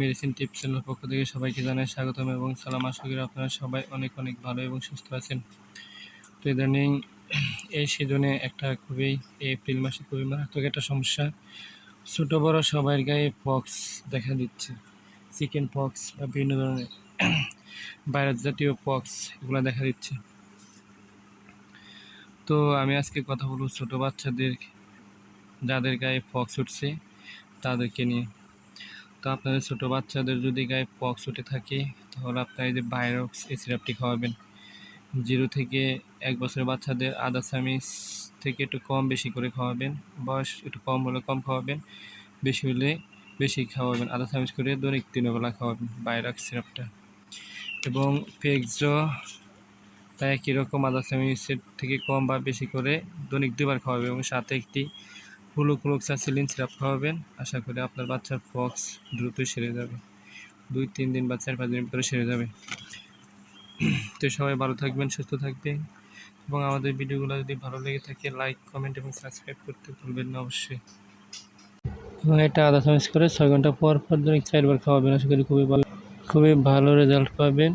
Medicine tips channel পক্ষ থেকে সবাইকে জানাই স্বাগতম এবং সালাম। আশা করি আপনারা সবাই অনেক অনেক ভালো এবং সুস্থ আছেন। তো ইদানিং এই সিজনে একটা খুবই এপ্রিল মাসে খুবই মারাত্মক একটা সমস্যা। ছোট বড় সবার গায়ে পক্স দেখা দিচ্ছে। চিকেন পক্স বা বিভিন্ন ধরনের ভাইরাস জাতীয় পক্স এগুলো দেখা দিচ্ছে। তো আমি আজকে কথা বলব ছোট বাচ্চাদের, যাদের গায়ে পক্স উঠছে। তাদেরকে নিয়ে। তো আপনাদের ছোটো বাচ্চাদের যদি গায়ে পক্স উঠে থাকে, তাহলে আপনারা এই যে ভাইরক্স এই সিরাপটি খাওয়াবেন। জিরো থেকে এক বছরের বাচ্চাদের আধা চামিচ থেকে একটু কম বেশি করে খাওয়াবেন। বয়স একটু কম হলে কম খাওয়াবেন। বেশি হলে বেশি খাওয়াবেন। আধা চামিচ করে দৈনিক তিন বেলা খাওয়াবেন ভাইরাক্স সিরাপটা এবং পেক্সো তাই একই রকম আধা চামিচের থেকে কম বা বেশি করে দৈনিক দুবার খাওয়াবেন এবং সাথে একটি ফ্লুক্লোক্সাসিলিন সিরাপ খাওয়াবেন। আশা করি আপনার বাচ্চার পক্স দ্রুতই সেরে যাবে। দুই, তিন দিন বা চার, পাঁচ দিনের ভিতরে সেরে যাবে। তো সবাই ভালো থাকবেন, সুস্থ থাকবেন। এবং আমাদের ভিডিওগুলো যদি ভালো লেগে থাকে লাইক কমেন্ট এবং সাবস্ক্রাইব করতে ভুলবেন না অবশ্যই। এবং এটা আধা চামচ করে ছয় ঘণ্টা পর পর দৈনিক চারবার খাওয়াবেন। আশা করি খুবই ভালো খুবই ভালো রেজাল্ট পাবেন।